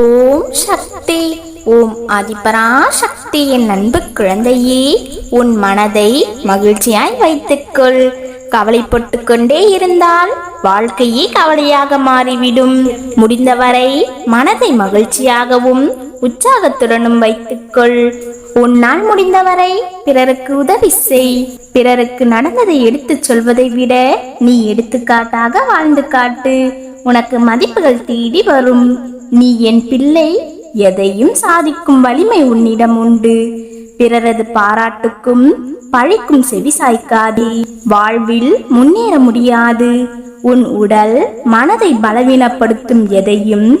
ஓம் சக்தி ஓம் ஆதிபரா சக்தி என் அன்பு குழந்தையே உன் மனதை மகிழ்ச்சியாய் வைத்துக்கொள். கவலைப்பட்டு கொண்டே இருந்தால் வாழ்க்கையே கவலையாக மாறிவிடும். முடிந்தவரை மனதை மகிழ்ச்சியாகவும் உற்சாகத்துடனும் வைத்துக்கொள். உன்னால் முடிந்தவரை பிறருக்கு உதவி செய். பிறருக்கு நடந்ததை எடுத்துச் சொல்வதை விட நீ எடுத்துக்காட்டாக வாழ்ந்து காட்டு. உனக்கு மதிப்புகள் தேடி வரும். நீ என் பிள்ளை எதையும் சாதிக்கும் வலிமை உன்னிடம் உண்டு. பிறரது பாராட்டுக்கும் பழிக்கும் செவி சாய்க்காதே. வாழ்வில் முன்னேற முடியாது. உன் உடல் மனதை பலவீனப்படுத்தும் எதையும்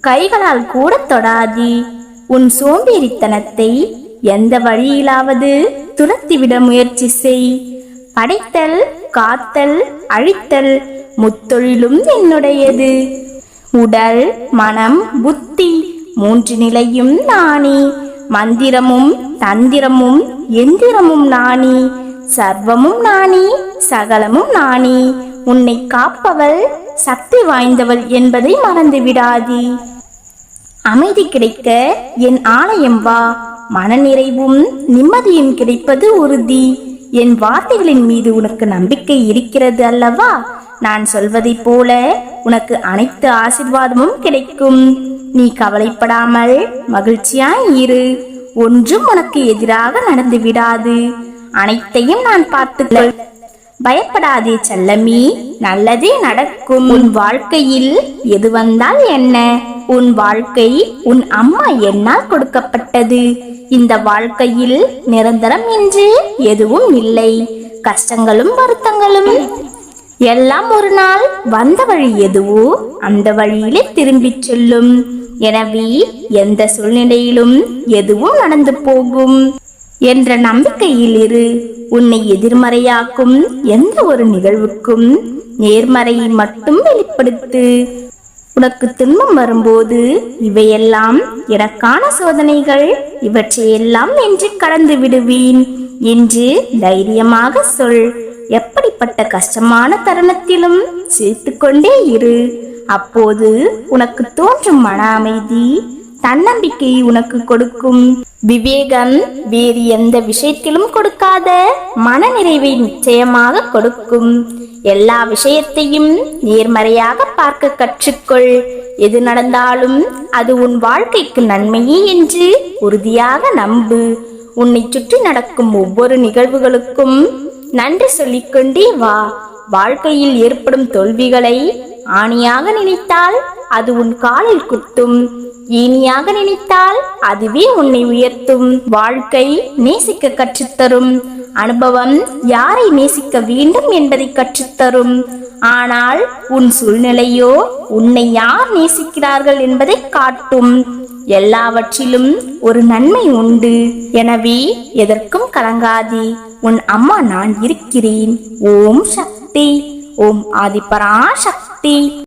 கைகளால் கூட தொடாதி. உன் சோம்பேறித்தனத்தை எந்த வழியிலாவது துரத்திவிட முயற்சி செய். படைத்தல் காத்தல் அழித்தல் முத்தொழிலும் என்னுடையது. உடல் மனம் புத்தி மூன்று நிலையும் நானே மந்திரமும் தந்திரமும் எந்திரமும் நானே சர்வமும் நானே சகலமும் நானே உன்னை காப்பவள் சக்தி வாய்ந்தவள் என்பதை மறந்து விடாதே அமைதி கிடைக்க என் ஆலயம் வா. மனநிறைவும் நிம்மதியும் கிடைப்பது உறுதி. என் வார்த்தைகளின் மீது உனக்கு நம்பிக்கை இருக்கிறது அல்லவா? நான் சொல்வதைப் போல உனக்கு அனைத்து ஆசிர்வாதமும் கிடைக்கும். நீ கவலைப்படாமல் மகிழ்ச்சியாய் இரு. ஒன்றும் உனக்கு எதிராக நடந்து விடாது. அனைத்தையும் நான் பார்த்துக்கொள். பயப்படாதே செல்லமி நல்லதே நடக்கும். உன் வாழ்க்கையில் எது வந்தால் என்ன? உன் வாழ்க்கை உன் அம்மா என்னால் கொடுக்கப்பட்டது. இந்த வாழ்க்கையில் நிரந்தரம் என்று எதுவும் இல்லை. கஷ்டங்களும் வருத்தங்களும் எல்லாம் ஒரு நாள் வந்த வழி எதுவோ அந்த வழியிலே திரும்பிச் செல்லும். எனவே எந்த சூழ்நிலையிலும் எதுவும் நடந்து போகும். என்ற நம்பிக்கையில் இரு உன்னை எதிர்மறையாக்கும் எந்த ஒரு நிகழ்வுக்கும் நேர்மறையை மட்டும் வெளிப்படுத்து. உனக்கு துன்பம் வரும்போது இவையெல்லாம் எனக்கான சோதனைகள். இவற்றையெல்லாம் என்று கடந்து விடுவேன். என்று தைரியமாக சொல். எப்படிப்பட்ட கஷ்டமான தருணத்திலும் சிரித்துக்கொண்டே இரு. அப்போது உனக்கு தோன்றும் மன அமைதி தன்னம்பிக்கை உனக்கு கொடுக்கும். விவேகம் வேறு எந்த விஷயத்திலும் கொடுக்காத மனநிறைவை நிச்சயமாக கொடுக்கும். எல்லா விஷயத்தையும் நேர்மறையாக பார்க்க கற்றுக்கொள். எது நடந்தாலும் அது உன் வாழ்க்கைக்கு நன்மையே என்று உறுதியாக நம்பு. உன்னை சுற்றி நடக்கும் ஒவ்வொரு நிகழ்வுகளுக்கும் நன்றி சொல்லிக்கொண்டே வா. வாழ்க்கையில் ஏற்படும் தோல்விகளை ஆணியாக நினைத்தால் அது உன் காலில் குத்தும். இனியாக நினைத்தால் அதுவே உன்னை உயர்த்தும். வாழ்க்கை நேசிக்க கற்றுத்தரும். அனுபவம் யாரை நேசிக்க வேண்டும் என்பதை கற்றுத்தரும். ஆனால் உன் சூழ்நிலையோ உன்னை யார் நேசிக்கிறார்கள் என்பதை காட்டும். எல்லாவற்றிலும் ஒரு நன்மை உண்டு. எனவே எதற்கும் கலங்காதே. உன் அம்மா நான் இருக்கிறேன். ஓம் சக்தி. ஓம் ஆதிபரா சக்தி